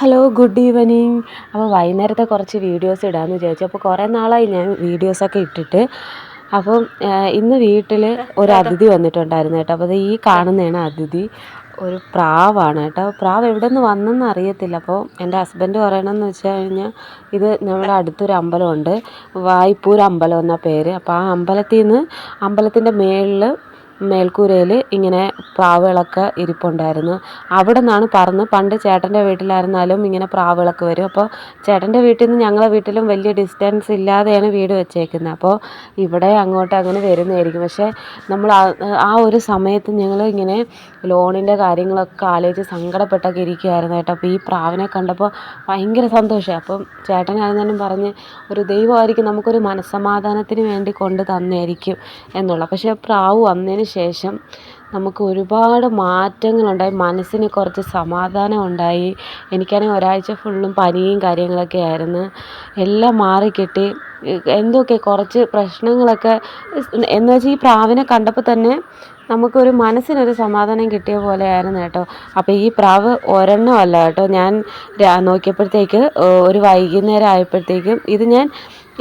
Hello good evening അപ്പോൾ വൈകുന്നേരത്തെ കുറച്ച് വീഡിയോസ് ഇടാമെന്ന് വിചാരിച്ചു. അപ്പോൾ കുറേ നാളായി ഞാൻ വീഡിയോസൊക്കെ ഇട്ടിട്ട്. അപ്പം ഇന്ന് വീട്ടിൽ ഒരു അതിഥി വന്നിട്ടുണ്ടായിരുന്നു കേട്ടോ. അപ്പോൾ ഈ കാണുന്നതാണ് അതിഥി. ഒരു പ്രാവാണ് കേട്ടോ. പ്രാവ് എവിടെ നിന്ന് വന്നെന്ന് അറിയത്തില്ല. അപ്പോൾ എന്റെ ഹസ്ബൻഡ് പറയണമെന്ന് വെച്ച് കഴിഞ്ഞാൽ ഇത് നമ്മുടെ അടുത്തൊരു അമ്പലമുണ്ട്. വായ്പൂർ അമ്പലം എന്ന പേര്. അപ്പോൾ ആ അമ്പലത്തിൽ നിന്ന് അമ്പലത്തിന്റെ മേളിൽ മേൽക്കൂരയിൽ ഇങ്ങനെ പ്രാവുകളൊക്കെ ഇരിപ്പുണ്ടായിരുന്നു. അവിടെ നിന്നാണ് പറന്ന് പണ്ട് ചേട്ടന്റെ വീട്ടിലായിരുന്നാലും ഇങ്ങനെ പ്രാവുകളൊക്കെ വരും. അപ്പോൾ ചേട്ടന്റെ വീട്ടിൽ നിന്ന് ഞങ്ങളെ വീട്ടിലും വലിയ ഡിസ്റ്റൻസ് ഇല്ലാതെയാണ് വീട് വെച്ചേക്കുന്നത് അപ്പോൾ ഇവിടെ അങ്ങോട്ട് അങ്ങനെ വരുന്നതായിരിക്കും. പക്ഷേ നമ്മൾ ആ ഒരു സമയത്ത് ഞങ്ങൾ ഇങ്ങനെ ലോണിന്റെ കാര്യങ്ങളൊക്കെ ആലോചിച്ച് സങ്കടപ്പെട്ടൊക്കെ ഇരിക്കുമായിരുന്നു കേട്ടോ. അപ്പോൾ ഈ പ്രാവിനെ കണ്ടപ്പോൾ ഭയങ്കര സന്തോഷമായി അപ്പം ചേട്ടനായിരുന്നാലും പറഞ്ഞ് ഒരു ദൈവമായിരിക്കും നമുക്കൊരു മനസ്സമാധാനത്തിന് വേണ്ടി കൊണ്ട് തന്നായിരിക്കും എന്നുള്ള. പക്ഷേ പ്രാവ് വന്നതിന് ശേഷം നമുക്ക് ഒരുപാട് മാറ്റങ്ങളുണ്ടായി. മനസ്സിന് കുറച്ച് സമാധാനം ഉണ്ടായി എനിക്കാണെങ്കിൽ ഒരാഴ്ച ഫുള്ളും പനിയും കാര്യങ്ങളൊക്കെ ആയിരുന്നു. എല്ലാം മാറിക്കിട്ടി. എന്തൊക്കെ കുറച്ച് പ്രശ്നങ്ങളൊക്കെ എന്ന് വെച്ചാൽ ഈ പ്രാവിനെ കണ്ടപ്പോൾ തന്നെ നമുക്കൊരു മനസ്സിനൊരു സമാധാനം കിട്ടിയ പോലെ ആയിരുന്നു കേട്ടോ. അപ്പോൾ ഈ പ്രാവ് ഒരെണ്ണമല്ല കേട്ടോ. ഞാൻ നോക്കിയപ്പോഴത്തേക്ക് ഒരു വൈകുന്നേരം ആയപ്പോഴത്തേക്കും ഇത് ഞാൻ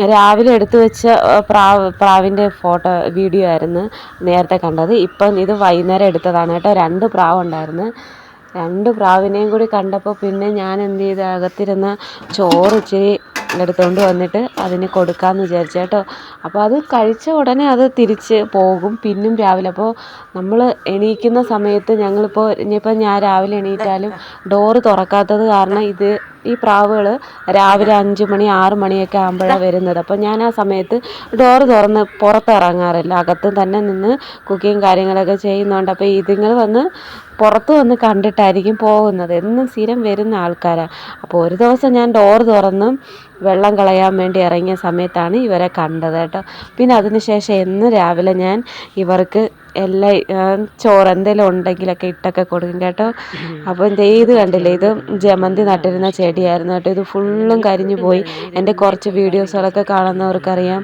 രാവിലെ എടുത്തു വെച്ച പ്രാവ് പ്രാവിന്റെ ഫോട്ടോ വീഡിയോ ആയിരുന്നു നേരത്തെ കണ്ടത്. ഇപ്പം ഇത് വൈകുന്നേരം എടുത്തതാണ് കേട്ടോ. രണ്ട് പ്രാവുണ്ടായിരുന്നു. രണ്ട് പ്രാവിനെയും കൂടി കണ്ടപ്പോൾ പിന്നെ ഞാൻ എന്ത് ചെയ്ത് അകത്തിരുന്ന ചോറ് ഇച്ചിരി എടുത്തുകൊണ്ട് വന്നിട്ട് അതിന് കൊടുക്കാമെന്ന് വിചാരിച്ചു കേട്ടോ. അപ്പോൾ അത് കഴിച്ച ഉടനെ അത് തിരിച്ച് പോകും. പിന്നും രാവിലെ. അപ്പോൾ നമ്മൾ എണീക്കുന്ന സമയത്ത് ഞങ്ങളിപ്പോൾ ഇനിയിപ്പോൾ ഞാൻ രാവിലെ എണീറ്റാലും ഡോറ് തുറക്കാത്തത് കാരണം ഇത് ഈ പ്രാവുകൾ രാവിലെ അഞ്ച് മണി ആറ് മണിയൊക്കെ ആകുമ്പോഴാണ് വരുന്നത്. അപ്പോൾ ഞാൻ ആ സമയത്ത് ഡോറ് തുറന്ന് പുറത്തിറങ്ങാറില്ല. അകത്ത് തന്നെ നിന്ന് കുക്കിങ് കാര്യങ്ങളൊക്കെ ചെയ്യുന്നുണ്ട്. അപ്പോൾ ഇതുങ്ങൾ വന്ന് പുറത്ത് വന്ന് കണ്ടിട്ടായിരിക്കും പോകുന്നത്. എന്നും സ്ഥിരം വരുന്ന ആൾക്കാരാണ് അപ്പോൾ ഒരു ദിവസം ഞാൻ ഡോർ തുറന്ന് വെള്ളം കളയാൻ വേണ്ടി ഇറങ്ങിയ സമയത്താണ് ഇവരെ കണ്ടത് കേട്ടോ. പിന്നെ അതിന് ശേഷം എന്ന് രാവിലെ ഞാൻ ഇവർക്ക് എല്ലാം ചോറ് എന്തെങ്കിലും ഉണ്ടെങ്കിലൊക്കെ ഇട്ടൊക്കെ കൊടുക്കും കേട്ടോ. അപ്പോൾ ദേ ഇത് കണ്ടില്ലേ ഇത് ജമന്തി നട്ടിരുന്ന ചെടിയായിരുന്നു കേട്ടോ. ഇത് ഫുള്ളും കരിഞ്ഞു പോയി. എന്റെ കുറച്ച് വീഡിയോസുകളൊക്കെ കാണുന്നവർക്കറിയാം.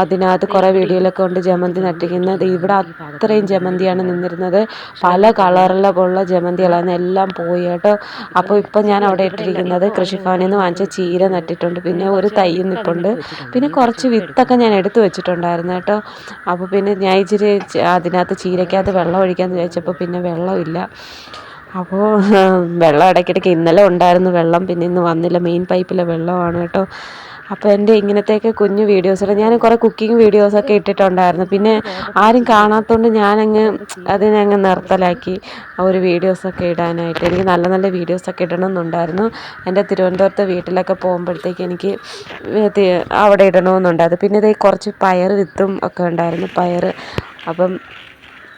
അതിനകത്ത് കുറേ വീഡിയോയിലൊക്കെ ഉണ്ട് ജമന്തി നട്ടിരിക്കുന്നത്. ഇവിടെ അത്രയും ജമന്തിയാണ് നിന്നിരുന്നത്. പല കളറിലുള്ള ജമന്തികളാണ് എല്ലാം പോയി കേട്ടോ. അപ്പോൾ ഇപ്പം ഞാൻ അവിടെ ഇട്ടിരിക്കുന്നത് കൃഷിഭവനിൽ നിന്ന് വാങ്ങിച്ച ചീര നട്ടിട്ടുണ്ട്. പിന്നെ ഒരു തൈ നിൽപ്പുണ്ട് പിന്നെ കുറച്ച് വിത്തൊക്കെ ഞാൻ എടുത്തു വെച്ചിട്ടുണ്ടായിരുന്നു കേട്ടോ. അപ്പോൾ പിന്നെ ഞാൻ ഇച്ചിരി അതിനകത്ത് ചീരയ്ക്കകത്ത് വെള്ളം ഒഴിക്കാമെന്ന് വിചാരിച്ചപ്പോൾ പിന്നെ വെള്ളമില്ല അപ്പോൾ വെള്ളം ഇടയ്ക്കിടയ്ക്ക് ഇന്നലെ ഉണ്ടായിരുന്നു വെള്ളം പിന്നെ ഇന്ന് വന്നില്ല. മെയിൻ പൈപ്പിലെ വെള്ളമാണ് കേട്ടോ. അപ്പോൾ എന്റെ ഇങ്ങനത്തെയൊക്കെ കുഞ്ഞു വീഡിയോസ് ഞാൻ കുറേ കുക്കിംഗ് വീഡിയോസൊക്കെ ഇട്ടിട്ടുണ്ടായിരുന്നു. പിന്നെ ആരും കാണാത്തതുകൊണ്ട് ഞാനങ്ങ് അതിനെ അങ്ങ് നിർത്തലാക്കി ഒരു വീഡിയോസൊക്കെ ഇടാനായിട്ട്. എനിക്ക് നല്ല നല്ല വീഡിയോസൊക്കെ ഇടണമെന്നുണ്ടായിരുന്നു. എന്റെ തിരുവനന്തപുരത്തെ വീട്ടിലൊക്കെ പോകുമ്പോഴത്തേക്ക് എനിക്ക് അവിടെ ഇടണമെന്നുണ്ടായിരുന്നു. പിന്നെ ഇതേ കുറച്ച് പയർ വിത്തും ഒക്കെ ഉണ്ടായിരുന്നു. പയർ അപ്പം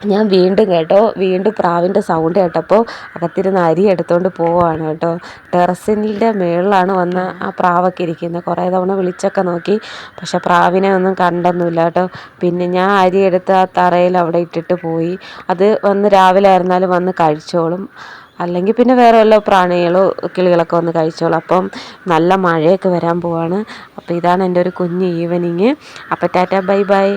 ഞാൻ വീണ്ടും കേട്ടോ വീണ്ടും പ്രാവിന്റെ സൗണ്ട് കേട്ടപ്പോൾ അകത്തിരുന്ന് അരി എടുത്തുകൊണ്ട് പോവുകയാണ് കേട്ടോ. ടെറസിന്റെ മുകളിലാണ് വന്ന് ആ പ്രാവൊക്കെ ഇരിക്കുന്നത് കുറേ തവണ വിളിച്ചൊക്കെ നോക്കി പക്ഷെ പ്രാവിനെ ഒന്നും കണ്ടൊന്നുമില്ല കേട്ടോ. പിന്നെ ഞാൻ അരി എടുത്ത് ആ തറയിൽ അവിടെ ഇട്ടിട്ട് പോയി. അത് വന്ന് രാവിലെ ആയിരുന്നാലും വന്ന് കഴിച്ചോളും. അല്ലെങ്കിൽ പിന്നെ വേറെ വല്ല പ്രാണികളോ കിളികളൊക്കെ വന്ന് കഴിച്ചോളൂ. അപ്പം നല്ല മഴയൊക്കെ വരാൻ പോവാണ്. അപ്പോൾ ഇതാണ് എന്റെ ഒരു കുഞ്ഞ് ഈവനിങ്. അപ്പോൾ ടാറ്റ ബൈ ബൈ.